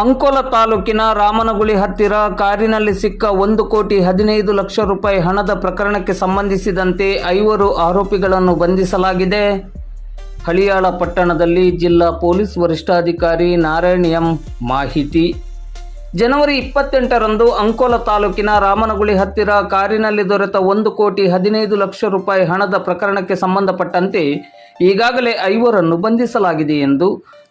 ಅಂಕೋಲ ತಾಲೂಕಿನ ರಾಮನಗುಳಿ ಹತ್ತಿರ ಕಾರಿನಲ್ಲಿ ಸಿಕ್ಕ ಒಂದು ಕೋಟಿ ಹದಿನೈದು ಲಕ್ಷ ರೂಪಾಯಿ ಹಣದ ಪ್ರಕರಣಕ್ಕೆ ಸಂಬಂಧಿಸಿದಂತೆ ಐವರು ಆರೋಪಿಗಳನ್ನು ಬಂಧಿಸಲಾಗಿದೆ. ಹಳಿಯಾಳ ಪಟ್ಟಣದಲ್ಲಿ ಜಿಲ್ಲಾ ಪೊಲೀಸ್ ವರಿಷ್ಠಾಧಿಕಾರಿ ನಾರಾಯಣ್ ಎಂ ಮಾಹಿತಿ. ಜನವರಿ ಇಪ್ಪತ್ತೆಂಟರಂದು ಅಂಕೋಲ ತಾಲೂಕಿನ ರಾಮನಗುಳಿ ಹತ್ತಿರ ಕಾರಿನಲ್ಲಿ ದೊರೆತ ಒಂದು ಕೋಟಿ ಹದಿನೈದು ಲಕ್ಷ ರೂಪಾಯಿ ಹಣದ ಪ್ರಕರಣಕ್ಕೆ ಸಂಬಂಧಪಟ್ಟಂತೆ ಈಗಾಗಲೇ ಐವರನ್ನು ಬಂಧಿಸಲಾಗಿದೆ ಎಂದು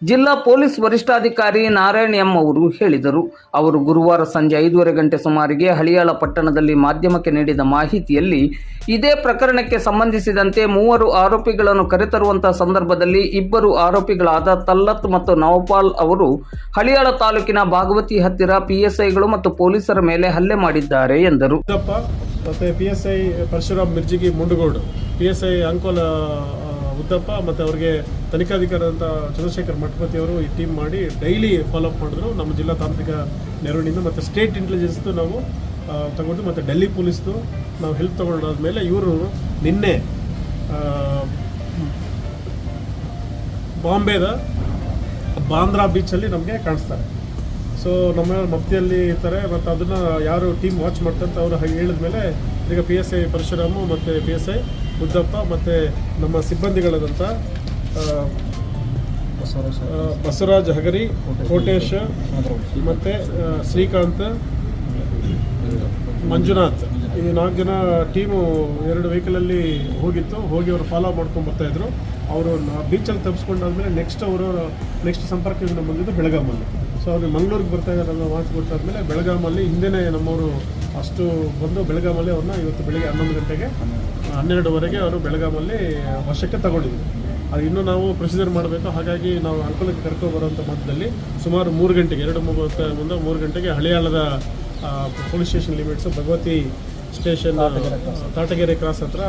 ಜಿಲ್ಲಾ ಪೊಲೀಸ್ ವರಿಷ್ಠಾಧಿಕಾರಿ ನಾರಾಯಣ್ ಎಂ ಅವರು ಹೇಳಿದರು. ಅವರು ಗುರುವಾರ ಸಂಜೆ ಐದೂವರೆ ಗಂಟೆ ಸುಮಾರಿಗೆ ಹಳಿಯಾಳ ಪಟ್ಟಣದಲ್ಲಿ ಮಾಧ್ಯಮಕ್ಕೆ ನೀಡಿದ ಮಾಹಿತಿಯಲ್ಲಿ, ಇದೇ ಪ್ರಕರಣಕ್ಕೆ ಸಂಬಂಧಿಸಿದಂತೆ ಮೂವರು ಆರೋಪಿಗಳನ್ನು ಕರೆತರುವಂತಹ ಸಂದರ್ಭದಲ್ಲಿ ಇಬ್ಬರು ಆರೋಪಿಗಳಾದ ತಲ್ಲತ್ ಮತ್ತು ನವಪಾಲ್ ಅವರು ಹಳಿಯಾಳ ತಾಲೂಕಿನ ಭಾಗವತಿ ಹತ್ತಿರ ಪಿಎಸ್ಐಗಳು ಮತ್ತು ಪೊಲೀಸರ ಮೇಲೆ ಹಲ್ಲೆ ಮಾಡಿದ್ದಾರೆ ಎಂದರು. ಪಿ ಮಿರ್ಜಿಗಿ ಮುಂಡಗೋಡು ಪಿ ಎಸ್ ಅಂಕೋಲ ಉದ್ದಪ್ಪ ಮತ್ತು ಅವ್ರಿಗೆ ತನಿಖಾಧಿಕಾರಿ ಅಂತ ಚಂದ್ರಶೇಖರ್ ಮಠಪತಿ ಅವರು ಈ ಟೀಮ್ ಮಾಡಿ ಡೈಲಿ ಫಾಲೋಅಪ್ ಮಾಡಿದ್ರು. ನಮ್ಮ ಜಿಲ್ಲಾ ತಾಂತ್ರಿಕ ನೆರವಿನಿಂದ ಮತ್ತು ಸ್ಟೇಟ್ ಇಂಟೆಲಿಜೆನ್ಸ್ದು ನಾವು ತಗೊಂಡು ಮತ್ತು ಡೆಲ್ಲಿ ಪೊಲೀಸ್ದು ನಾವು ಹೆಲ್ಪ್ ತಗೊಂಡಾದ್ಮೇಲೆ ಇವರು ನಿನ್ನೆ ಬಾಂಬೆದ ಬಾಂದ್ರಾ ಬೀಚಲ್ಲಿ ನಮಗೆ ಕಾಣಿಸ್ತಾರೆ. ಸೊ ನಮ್ಮ ಮಫ್ತಿಯಲ್ಲಿ ಇರ್ತಾರೆ ಮತ್ತು ಅದನ್ನು ಯಾರು ಟೀಮ್ ವಾಚ್ ಮಾಡ್ತಾರೆ ಅವರು ಹೇಳಿದ ಮೇಲೆ ಈಗ ಪಿ ಎಸ್ ಐ ಪರಶುರಾಮು ಮತ್ತು ಪಿ ಎಸ್ ಐ ಉದ್ದಪ್ಪ ಮತ್ತು ನಮ್ಮ ಸಿಬ್ಬಂದಿಗಳಾದಂಥ ಬಸವರಾಜ್ ಹಗರಿ, ಕೋಟೇಶ್ ಮತ್ತು ಶ್ರೀಕಾಂತ್, ಮಂಜುನಾಥ್. ಈ ನಾಲ್ಕು ಜನ ಟೀಮು ಎರಡು ವೆಹಿಕಲಲ್ಲಿ ಹೋಗಿತ್ತು, ಹೋಗಿ ಅವರು ಫಾಲೋ ಮಾಡ್ಕೊಂಡು ಬರ್ತಾಯಿದ್ರು ಅವರು ಬೀಚಲ್ಲಿ ತಪ್ಪಿಸ್ಕೊಂಡಾದ್ಮೇಲೆ ನೆಕ್ಸ್ಟ್ ಅವರು ನೆಕ್ಸ್ಟ್ ಸಂಪರ್ಕದಿಂದ ಬಂದಿದ್ದು ಬೆಳಗಾಮಲ್ಲಿ ಸೊ ಅವ್ರು ಮಂಗಳೂರಿಗೆ ಬರ್ತಾ ಇದ್ದಾರೆ ಅನ್ನೋ ಕೊಟ್ಟಾದ್ಮೇಲೆ ಬೆಳಗಾಮಲ್ಲಿ ಹಿಂದೆನೇ ನಮ್ಮವರು ಅಷ್ಟು ಬಂದು ಬೆಳಗಾಮಲ್ಲಿ ಅವ್ರನ್ನ ಇವತ್ತು ಬೆಳಿಗ್ಗೆ ಹನ್ನೊಂದು ಗಂಟೆಗೆ ಹನ್ನೆರಡುವರೆಗೆ ಅವರು ಬೆಳಗಾಮಲ್ಲಿ ವಶಕ್ಕೆ ತಗೊಂಡಿದ್ರು. ಅದು ಇನ್ನೂ ನಾವು ಪ್ರೊಸೀಜರ್ ಮಾಡಬೇಕು. ಹಾಗಾಗಿ ನಾವು ಅನುಕೂಲಕ್ಕೆ ಕರ್ಕೊಂಡು ಬರುವಂಥ ಮಧ್ಯದಲ್ಲಿ ಸುಮಾರು ಮೂರು ಗಂಟೆಗೆ, ಎರಡು ಮೂವತ್ತ ಮುಂದೆ ಮೂರು ಗಂಟೆಗೆ ಹಳೆಯಾಳದ police station limits, Bhagavati station Tatgere cross ಹತ್ರ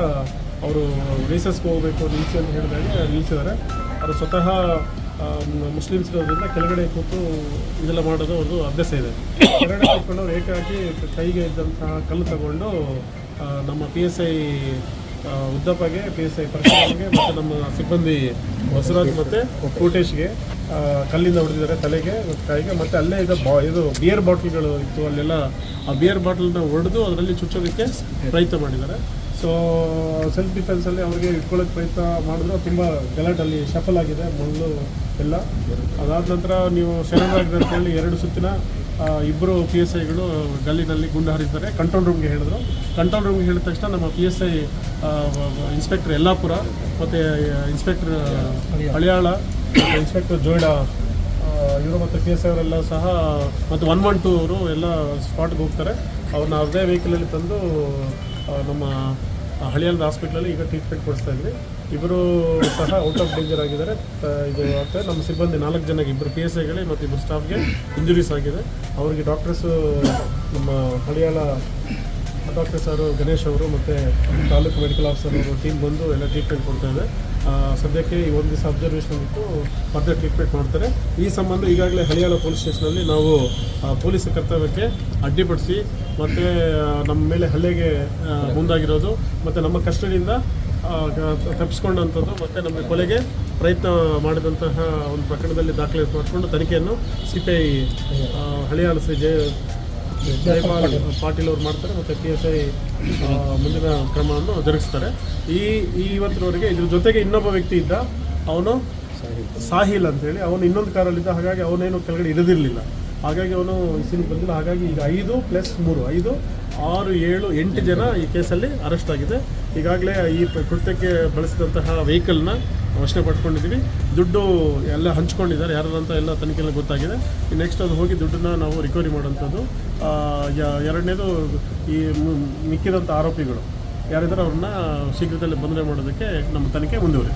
ಅವರು ರೇಸಸ್ಗೆ ಹೋಗಬೇಕು ನಿಲ್ಲಿಸಿ ಅಂತ ಹೇಳಿದಾಗ ನಿಲ್ಲಿಸಿದ್ದಾರೆ ಅವರು ಸ್ವತಃ ಆ, ಮ್- ಮುಸ್ಲಿಮ್ಸ್ ಇರೋದ್ರಿಂದ ಕೆಳಗಡೆ ಕೂತು ಇದೆಲ್ಲ ಮಾಡೋದು ಒಂದು ಅಭ್ಯಾಸ ಇದೆ. ಕೆಳಗಡೆ ಕೂತ್ಕೊಂಡು ಏಕಾಗಿ ಕೈಗೆ ಇದ್ದಂತಹ ಕಲ್ಲು ತಗೊಂಡು ನಮ್ಮ ಪಿ ಎಸ್ ಐ ಉದ್ದಪ್ಪಗೆ ಪಿ ಎಸ್ ಐ ಪರಶುರಾಮ್ಗೆ ಮತ್ತು ನಮ್ಮ ಸಿಬ್ಬಂದಿ ಬಸವರಾಜ್ ಮತ್ತು ಕೋಟೇಶ್ಗೆ ಕಲ್ಲಿಂದ ಹೊಡೆದಿದ್ದಾರೆ ತಲೆಗೆ ಕೈಗೆ ಮತ್ತು ಅಲ್ಲೇ ಇದು ಬಾ ಇದು ಬಿಯರ್ ಬಾಟ್ಲ್ಗಳು ಇತ್ತು ಅಲ್ಲೆಲ್ಲ ಆ ಬಿಯರ್ ಬಾಟ್ಲನ್ನ ಹೊಡೆದು ಅದರಲ್ಲಿ ಚುಚ್ಚೋದಕ್ಕೆ ಪ್ರಯತ್ನ ಮಾಡಿದ್ದಾರೆ. ಸೊ ಸೆಲ್ಫ್ ಡಿಫೆನ್ಸಲ್ಲಿ ಅವ್ರಿಗೆ ಇಟ್ಕೊಳ್ಳೋಕೆ ಪ್ರಯತ್ನ ಮಾಡಿದ್ರು ತುಂಬ ಗಲಾಟಲ್ಲಿ ಶಫಲ್ ಆಗಿದೆ ಮೊದಲು ಎಲ್ಲ. ಅದಾದ ನಂತರ ನೀವು ಅಂತೇಳಿ ಎರಡು ಸುತ್ತಿನ ಇಬ್ಬರು ಪಿ ಎಸ್ ಐಗಳು ಗಲ್ಲಿನಲ್ಲಿ ಗುಂಡು ಹಾರಿದ್ದಾರೆ ಕಂಟ್ರೋಲ್ ರೂಮ್ಗೆ ಹೇಳಿದ್ರು. ಕಂಟ್ರೋಲ್ ರೂಮ್ಗೆ ಹೇಳಿದ ತಕ್ಷಣ ನಮ್ಮ P S I inspector Yellapur ಮತ್ತು ಇನ್ಸ್ಪೆಕ್ಟರ್ ಹಳಿಯಾಳ ಇನ್ಸ್ಪೆಕ್ಟರ್ ಜೋಯ್ಡ ಇವರು ಮತ್ತು ಪಿ ಎಸ್ ಐ ಸಹ ಮತ್ತು ಒನ್ ಒನ್ ಟೂ ಅವರು ಎಲ್ಲ ಸ್ಪಾಟ್ಗೆ ಹೋಗ್ತಾರೆ. ಅವ್ರನ್ನ ಅವ್ರದೇ ವೆಹಿಕಲಲ್ಲಿ ತಂದು ನಮ್ಮ ಹಳಿಯಾಳದ ಹಾಸ್ಪಿಟ್ಲಲ್ಲಿ ಈಗ ಟ್ರೀಟ್ಮೆಂಟ್ ಕೊಡಿಸ್ತಾ ಇದ್ವಿ. ಇಬ್ಬರು ಸಹ ಔಟ್ ಆಫ್ ಡೇಂಜರ್ ಆಗಿದ್ದಾರೆ. ಇದು ಆಗ್ತದೆ ನಮ್ಮ ಸಿಬ್ಬಂದಿ ನಾಲ್ಕು ಜನಕ್ಕೆ ಇಬ್ಬರು ಪಿ ಎಸ್ ಐಗಳಿಗೆ ಮತ್ತು ಇಬ್ಬರು ಸ್ಟಾಫ್ಗೆ ಇಂಜುರೀಸ್ ಆಗಿದೆ. ಅವರಿಗೆ ಡಾಕ್ಟರ್ಸು ನಮ್ಮ ಹಳಿಯಾಳ ಡಾಕ್ಟರ್ ಸರ್ ಗಣೇಶ್ ಅವರು ಮತ್ತು ತಾಲೂಕು ಮೆಡಿಕಲ್ ಆಫೀಸರ್ ಅವರು ಟೀಮ್ ಬಂದು ಎಲ್ಲ ಟ್ರೀಟ್ಮೆಂಟ್ ಕೊಡ್ತಾ ಇದೆ. ಸದ್ಯಕ್ಕೆ ಈ ಒಂದು ದಿವಸ ಅಬ್ಸರ್ವೇಷನ್ ಇಟ್ಟು ಫರ್ದರ್ ಟ್ರೀಟ್ಮೆಂಟ್ ಮಾಡ್ತಾರೆ. ಈ ಸಂಬಂಧ ಈಗಾಗಲೇ ಹಳಿಯಾಳ ಪೊಲೀಸ್ ಸ್ಟೇಷನಲ್ಲಿ ನಾವು ಪೊಲೀಸ್ ಕರ್ತವ್ಯಕ್ಕೆ ಅಡ್ಡಿಪಡಿಸಿ ಮತ್ತು ನಮ್ಮ ಮೇಲೆ ಹಲ್ಲೆಗೆ ಮುಂದಾಗಿರೋದು ಮತ್ತು ನಮ್ಮ ಕಸ್ಟಡಿಯಿಂದ ತಪ್ಪಿಸ್ಕೊಂಡಂಥದ್ದು ಮತ್ತು ನಮ್ಮ ಕೊಲೆಗೆ ಪ್ರಯತ್ನ ಮಾಡಿದಂತಹ ಒಂದು ಪ್ರಕರಣದಲ್ಲಿ ದಾಖಲೆ ಮಾಡಿಕೊಂಡು ತನಿಖೆಯನ್ನು C P I Haliyal Shri Jaya Patil ಅವರು ಮಾಡ್ತಾರೆ ಮತ್ತು ಪಿ ಎಸ್ ಐ ಮುಂದಿನ ಕ್ರಮವನ್ನು ಜರುಗಿಸ್ತಾರೆ. ಈ ಈ ಇವತ್ತಿನವರೆಗೆ ಇದ್ರ ಜೊತೆಗೆ ಇನ್ನೊಬ್ಬ ವ್ಯಕ್ತಿ ಇದ್ದ, ಅವನು ಸಾಹಿಲ್ ಅಂತೇಳಿ ಅವನು ಇನ್ನೊಂದು ಕಾರಲ್ಲಿದ್ದ, ಹಾಗಾಗಿ ಅವನೇನು ಕೆಳಗಡೆ ಇರದಿರಲಿಲ್ಲ ಹಾಗಾಗಿ ಅವನು ಸಿಂಗ್ ಬಂದಿಲ್ಲ. ಹಾಗಾಗಿ ಈಗ ಐದು ಪ್ಲಸ್ ಮೂರು, ಐದು ಆರು ಏಳು ಎಂಟು ಜನ ಈ ಕೇಸಲ್ಲಿ ಅರೆಸ್ಟ್ ಆಗಿದೆ. ಈಗಾಗಲೇ ಈ ಕೃತ್ಯಕ್ಕೆ ಬಳಸಿದಂತಹ ವೆಹಿಕಲ್ನ ವಶನೆ ಪಡ್ಕೊಂಡಿದ್ದೀವಿ. ದುಡ್ಡು ಎಲ್ಲ ಹಂಚ್ಕೊಂಡಿದ್ದಾರೆ. ಅಂತ ಎಲ್ಲ ತನಿಖೆಲ್ಲ ಗೊತ್ತಾಗಿದೆ. ನೆಕ್ಸ್ಟ್ ಅದು ಹೋಗಿ ದುಡ್ಡನ್ನ ನಾವು ರಿಕವರಿ ಮಾಡೋಂಥದ್ದು ಎರಡನೇದು ಈ ಮಿಕ್ಕಿದಂಥ ಆರೋಪಿಗಳು. ಯಾರಿದ್ದಾರೆ ಅವ್ರನ್ನ ಶೀಘ್ರದಲ್ಲೇ ಬಂಧನೆ ಮಾಡೋದಕ್ಕೆ ನಮ್ಮ ತನಿಖೆ ಮುಂದುವರಿ